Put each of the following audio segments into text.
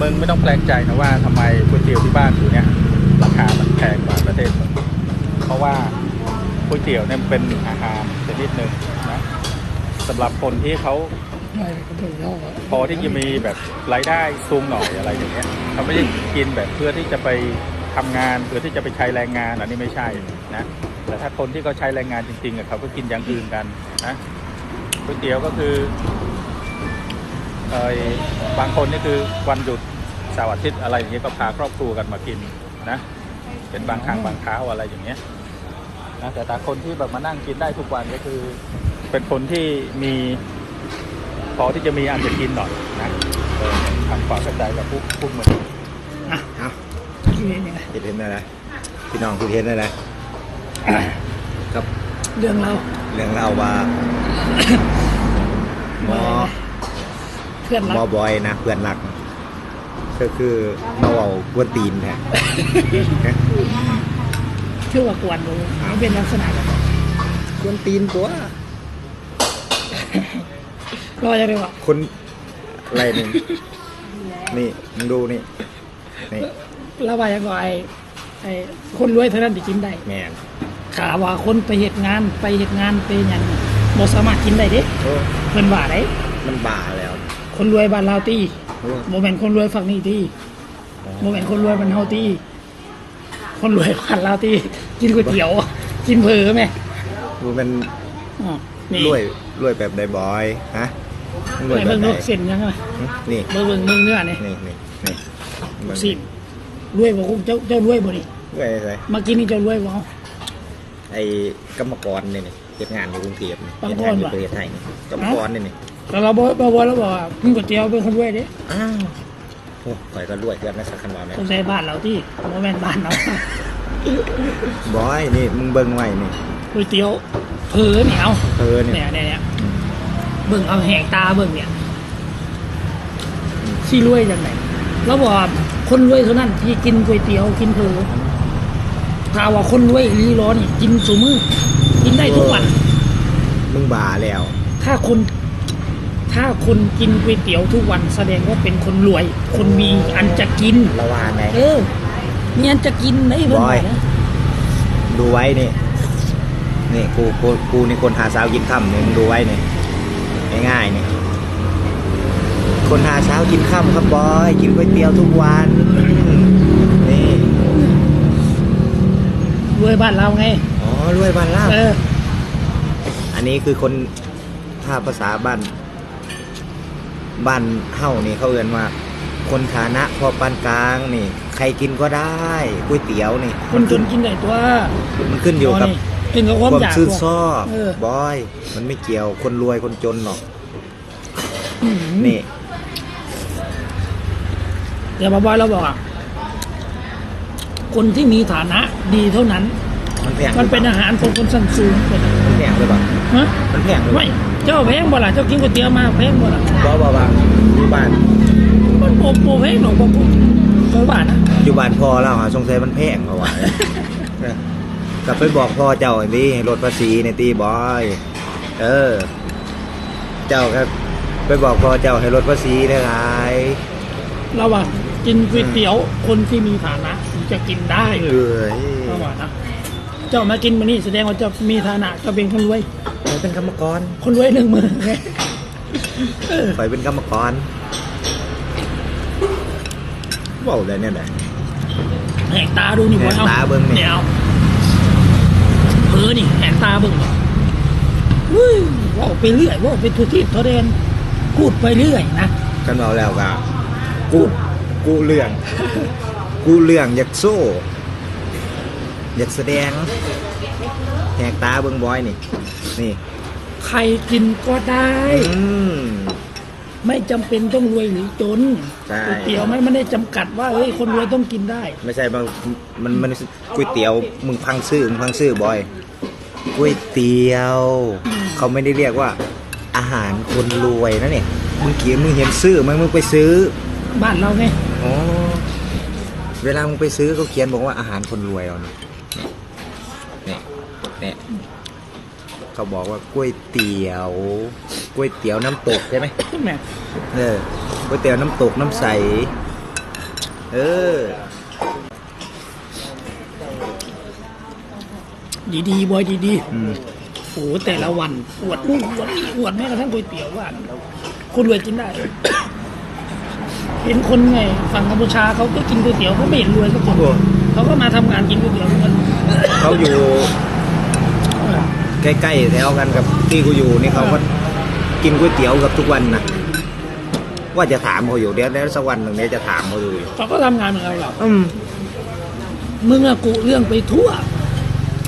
มึงไม่ต้องแปลกใจนะว่าทำไมก๋วยเตี๋ยวที่บ้านอยู่เนี่ยราคามันแพงกว่าประเทศมึงเพราะว่าก๋วยเตี๋ยวเนี่ยมันเป็นอาหารชนิดหนึ่งนะสำหรับคนที่เขาพอที่จะมีแบบรายได้สูงหน่อยอะไรอย่างเงี้ยเขาไม่ได้กินแบบเพื่อที่จะไปทำงานเพื่อที่จะไปใช้แรงงานอันนี้ไม่ใช่นะแต่ถ้าคนที่เขาใช้แรงงานจริงๆอะเขาก็กินอย่างอื่นกันนะก๋วยเตี๋ยวก็คือเออบางคนนี่คือวันหยุด สาร์อาทิตย์อะไรอย่างเงี้ยก็พาครอบครัวกันมากินนะเป็นบางครั้งบางคราวอะไรอย่างเงี้ยนะแต่แต่คนที่แบบมานั่งกินได้ทุกวันก็คือ เป็นคนที่มีพอที่จะมีอันจะกินหน่อยนะเออทำความเข้าใจกับผู้ผู้มือเอาที่นี่ไงคิดเห็นอะไรพี่น้องคิดเห็นอะไรกับเรื่องเราเรื่องเล่าว่าหมอเพื่อนหรัมอกบอยนะเพื่อนหลัก ก็คือมาเอากวนตีนแท้ชื่อว่ากวนดูมันเป็นลักษณะแบบนั้นกวนตีนตัวรอจะเรียกว่าคนอะไรหนึ่งนี่มึงดูนี่นี่เราว่ายังไงไอ้ไอ้คนรวยเท่านั้นที่กินได้แมนข่าวว่าคนไปเหตุงานไปเหตุงานไปอย่างบ่สามารถกินได้เด้โอ้เพิ่นว่าได้มันบ้าแล้ว คนรวยบ้านเราตี โอ้โมเมนคนรวยฝั่งนี้ตีโมเมนคนรวยมันเฮาตีคนรวยบ้านเราตีกินก๋วยเตี๋ยว กินเผลอไหมดูมันอ๋อนี่รวยรวยแบบใดบอยฮะมึงรวยไหนแบบเบิ่งไหนลูกเส้นยังไงนี่เบิ่งเบิ่งเบิ่งเนื้อนี่นี่นี่นี่มึงสิรวยบ่คุเจ้าเจ้ารวยบ่นี่รวยอะไรมากินนี่เจ้ารวยบ่เอาไอ้กรรมกรเนี่ยนี่เฮ็ดงานอยู่กรุงเทพนี่กรรมเฮ็ดกรงานอยู่ว่ะประเทศไทยนี่กรรมกรเนี่ยนี่ แต่เราบ่บ่บ่แล้วบอกว่ากินก๋วยเตี๋ยวเป็นคนรวยเด้อ้าวโอ้ข่อยก็รวยเกินนะสักคันว่าแม่ต้องใช้บ้านเราที่บ่แม่นบ้านเรา บอยนี่มึงเบิ่งไว้นี่ก๋วยเตี๋ยวเผลอนี่เอาเออนี่เนี่ยเนี่ยเนี่ยเบิ่งเอาแหกตาเบิ่งเนี่ยสิรวยจังไดแล้วบอกว่าคนรวยเท่านั้นที่กินก๋วยเตี๋ยวกินเผลอถ้าว่าคนรวยอีหลีร้อนนี่กินซุมื้อกินได้ทุกวัน มึงบ้าแล้ว ถ้าคน ถ้าคนกินก๋วยเตี๋ยวทุกวันแสดงว่าเป็นคนรวย คนมีอันจะกินละวานไหนเออมีอันจะกินไหมเพื่อนบอยนะดูไว้นี่นี่กูกูกูนี่คนหาสาวกินค่ำนี่มึงดูไว้นี่ง่ายๆนี่คนหาเช้ากินค่ำครับบอยกินก๋วยเตี๋ยวทุกวันนี่รวยบ้านเราไงอ๋อรวยบ้านลาบเอออันนี้คือคนถ้าภาษาบ้าน บ้านเฮ้านี่เขาเอื่นว่าคนฐานะพอปานกลางนี่ ใครกินก็ได้ก๋วยเตี๋ยวนี่คนจนกินได้ตัวมันขึ้นอยู่กับนี่กินกับความความอยากซื่นตัวชอบเออบอย มันไม่เกี่ยวคนรวยคนจนหรอกอืมนี่เดี๋ยวบอยเราบอกอะคนที่มีฐานะดีเท่านั้น มันแพงมันเป็นอาหารของคนชั้นสูงคนนั้นมันแพงหรือเปล่าฮะมันแพงหรือเปไม่ล่า เจ้าแพงบ่ล่ะเจ้ากินก๋วยเตี๋ยวมาแพงบ่ล่ะบอบอบาอยู่บ้านมันโปโปแพงหรอกบ่บ่บ่ว่านะอยู่บ้านพ่อเราหาสงสัยมันแพงเพราะว่าเออกลับไปบอกพ่อเจ้าไอ้นี่ลดภาษีในตีบอย เออ เจ้าครับ ไปบอกพ่อเจ้าให้ลดภาษีได้ไรเราว่ากินก๋วยเตี๋ยวคนที่มีฐานะถึงจะกินได้เอ้ยเราว่านะ เจ้ามากินมานี่แสดงว่าเจ้ามีฐานะเจ้าเป็นคนรวย ข่อยเป็นกรรมกรคนรวยหนึ่งมือไงเออข่อยเป็นกรรมกรเว้าได้เนี่ยแหละ แหกตาดูนี่บ่แหกตาเบิ่งนี่นี่เอาเออนี่แหกตาเบิ่งนี่วุ้ยว่าไปเรื่อยว่าไปทุทิศทอเดนพูดไปเรื่อยนะกันเอาแล้วก็กูกูเรื่อง กูเรื่องอยากโซ่ อยากแสดงแหกตาเบิ่งบอยนี่ นี่ ใครกินก็ได้ อืม ไม่จำเป็นต้องรวยหรือจนใช่ ก๋วยเตี๋ยวไม่ไม่ได้จำกัดว่าเฮ้ยคนรวยต้องกินได้ ไม่ใช่บางมันมันก๋วยเตี๋ยวมึงพังซื่อมึงพังซื่อบอยก๋วยเตี๋ยว เขาไม่ได้เรียกว่า อาหารคนรวยนะเนี่ยมึงเขียนมึงเห็นซื้อไหมมึงไปซื้อบ้านเราไงอ๋อเวลามึงไปซื้อเขาเขียนบอกว่าอาหารคนรวยเอานี่เนี่ย เนี่ยเขาบอกว่าก๋วยเตี๋ยวก๋วยเตี๋ยวน้ำตกใช่ไหมแหม่เออก๋วยเตี๋ยวน้ำตกน้ำใส เออ ดีๆบอยดีอืมๆโอ้โหแต่ละวันอวดนู่นอวดนี่อวดแม้กระทั่งก๋วยเตี๋ยวว่าคนรวยกินได้ เห็นคนไงฝั่งกัมพูชาเขาก็กินก๋วยเตี๋ยวเขาไม่เห็นรวยสักคนโอ้ เขาก็มาทำงานกินก๋วยเตี๋ยวทุกวันเขาอยู่ ใกล้ๆแถวกันกับที่กูอยู่นี่เขาก็กินก๋วยเตี๋ยวกับทุกวันนะว่าจะถามเขาอยู่เดี๋ยวเดี๋ยวสักวันหนึ่งเดี๋ยวจะถามเขาดูอยู่เขาก็ทำงานเหมือนเราหรอกอืมมึงอะกุเรื่องไปทั่ว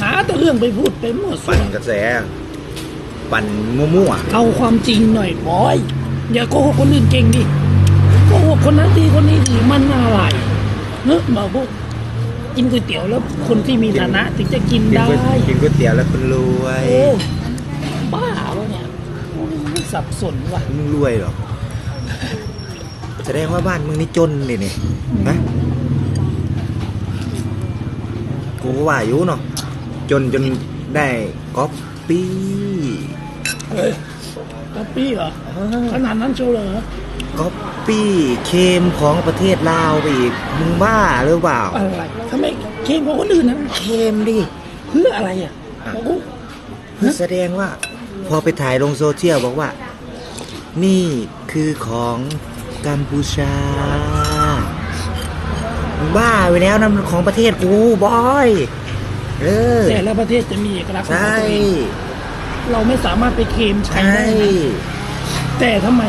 หาแต่เรื่องไปพูดไปมั่วซั่ปั่วนกระแส ปั่นมั่วเอาความจริงหน่อยบอย อย่าโกหกคนอื่นเก่งดิโกหกคนนั้นดีคนนี้ดีมันอะไรเนอะมาพวก กินก๋วยเตี๋ยวแล้วคนที่มีฐานะถึงจะกินๆกินได้ก๋วยกินก๋วยเตี๋ยวแล้วคุณรวยโอ้บ้าวะเนี่ยโอ้ยสับสนว่ะมึงรวยเหรอแสดงว่าบ้านมึงนี่จนนี่นี่นะกูก็ว่าอยู่เนาะจนจนได้ก๊อปปี้เฮ้ยก๊อปปี้เหรอขนาดนั้นเชียวเหรอ ก๊อปปี้เคมของประเทศลาวไปอีกมึงบ้าหรือเปล่าอะไรทำไมเคมของคนอื่นนะเคมดิเพื่ออะไรอะบอกกูแสดงว่า พอไปถ่ายลงโซเชียลบอกว่า นี่คือของกัมพูชามึงบ้าไปแล้วนะมันของประเทศกูบอยเออแต่ละประเทศจะมีเอกลักษณ์ของใช่ตัวเองเราไม่สามารถไปเคมใครใช่ได้นะแต่ทำไม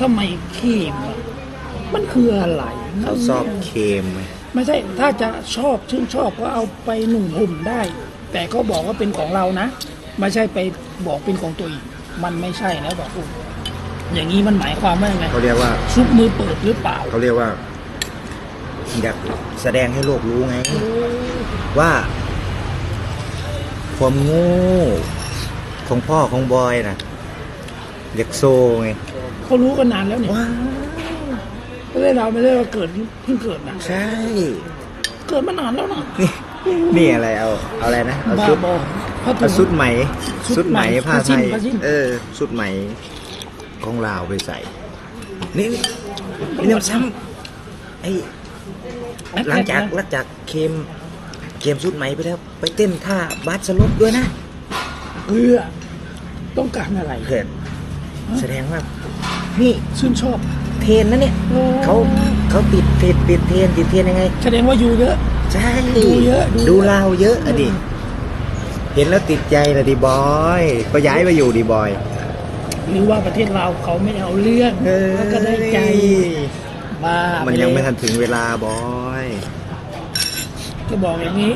ทำไมเคมอะมันคืออะไรเขาชอบเคมไหมไม่ใช่ถ้าจะชอบชื่นชอบก็เอาไปหนุ่มห่มได้ แต่ก็บอกว่าเป็นของเรานะ ไม่ใช่ไปบอกเป็นของตัวเองมันไม่ใช่นะบอกกูอย่างนี้มันหมายความว่ายังไงเขาเรียกว่าซุปมือเปิดหรือเปล่า เขาเรียกว่าอยากแสดงให้โลกรู้ไง ว่า ความโง่ของพ่อของบอยนะเด็กโซไง เขารู้กันนานแล้วเนี่ยว้าวไม่ได้เราไม่ได้เราเกิดเพิ่งเกิดนะใช่ เกิดมานานแล้วนะนี่นี่อะไรเอาเอาอะไรนะเอาบ้าชุดบอพระถุเอาง ชุดไหมชุชุดดไหไหมมผ้าผ้าสิ้ไทนยผ้าสิ้น เออชุดไหมของลาวไปใส่ นี่นี่น้ำซ้ำไอ้หลังจากหลังจากเคมเคมชุดไหมไปแล้ว ไปเต้นท่าบาสลบด้วยนะ เพื่อต้องการอะไร เกิดแสดงว่า นี่ชื่นชอบเทรนนะเนี่ยโอ้เขาเขาติดติดติดเทรนติดเทรนยังไง แสดงว่าอยู่เยอะ ใช่ดูเยอะ ดูดูลาวเยอะอะดิเห็นแล้วติดใจเลยดิบอยก็ย้ายมาอยู่ดิบอยหรือว่าประเทศเราเขาไม่เอาเรื่องแล้วก็ได้ใจบ้ามัมันยังไม่ทันถึงเวลาบอยก็บอกอย่างนี้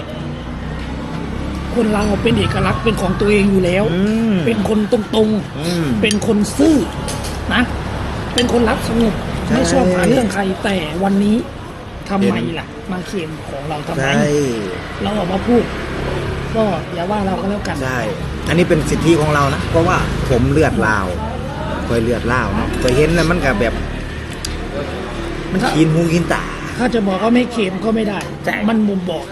คนเราเป็นเอกลักษณ์เป็นของตัวเองอยู่แล้วอืมเป็นคนตรงอืมๆเป็นคนซื่อนะ เป็นคนรักสงบใช่ไม่ชอบหาเรื่องใครแต่วันนี้ทำไมล่ะ มาเค็มของเราทำไม ใช่เราออกมาพูด ก็อย่าว่าเราก็แล้วกัน ใช่อันนี้เป็นสิทธิของเรานะ เพราะว่าผมเลือดลาวเคยเลือดลาวเนาะเคยเห็นนะมันกับแบบ มันกินหูกินตา ถ้าจะบอกว่าไม่เค็มก็ไม่ได้ ใช่มันมุมบอก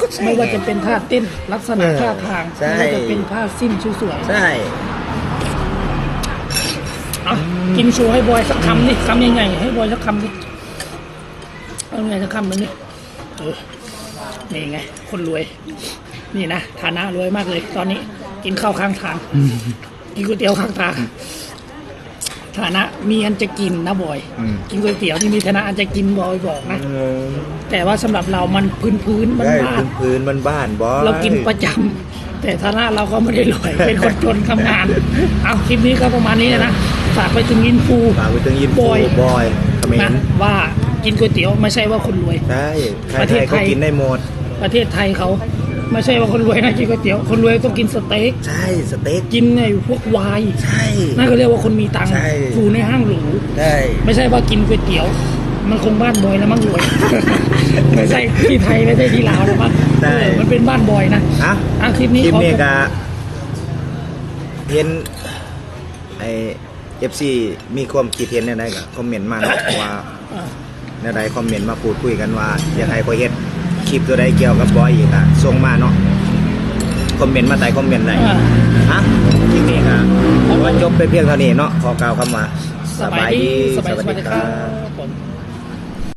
ก็ใช่ไม่ว่าจะเป็นท่าเต้นลักษณะเออท่าทางใช่ ไม่ว่าจะเป็นผ้าสิ้นสวยใช่ๆเอา กินโชว์ให้บอยสักคำนี่คำยังไงให้บอยสักคำนี่เอาไงสักคำหนึงนี่เออนี่ไง คนรวย นี่นะฐานะรวยมากเลย ตอนนี้กินข้าวข้างทางกินก๋วยเตี๋ยวข้างทางฐานะมีอันจะกินนะบอยอืมกินก๋วยเตี๋ยวที่มีฐานะอันจะกินบอยบอกนะแต่ว่าสำหรับเรามันพื้นพื้นๆมันได้บ้านพื้นพื้นๆบ้านๆบอยเรากินประจำแต่ฐานะเราก็ไม่ได้รวยเป็นคนจนทำงาน เอาคลิปนี้ก็ประมาณนี้นะ ฝากไปถึงยินฟูฝากไปถึงยินบฟูอยบอยเขมนะรว่ากินก๋วยเตี๋ยวไม่ใช่ว่าคนรวย ใช่ใครประเทศๆก็ไทยกินได้หมด ประเทศไทยเขา ไม่ใช่ว่าคนรวยนะกินก๋วยเตี๋ยวคนรวยต้องกินสเต็กใช่สเต็กกินไอ้พวกไวน์ ใช่ นั่นก็เรียกว่าคนมีตังค์ใช่ อยู่ในห้างหรู ได้ ไม่ใช่ว่ากินก๋วยเตี๋ยว มันคงบ้านบอยแล้วมั้งรวย ไม่ใช่ที่ไทยไม่ใช่ที่ลาวแล้วมั้งเออมันเป็นบ้านบอยนะอะอะคลิปนี้คลิปขอนี้ก็เห็นไอ เอฟซีมีความคิดเห็นในใดก็คอมเมนต์มาเนาะว่าอ่าในใดคอมเมนต์มาพูดคุยกันว่าอยากให้ก็เฮ็ดคลิปตัวใดเกี่ยวกับบอยอีกอะส่งมาเนาะคอมเมนต์มาใต้คอมเมนต์ไหนอ่าอะคลิปนี้ก็ว่าจบไปเพียงเท่านี้เนาะขอกล่าวคำว่าสบายดีสบายดีครับ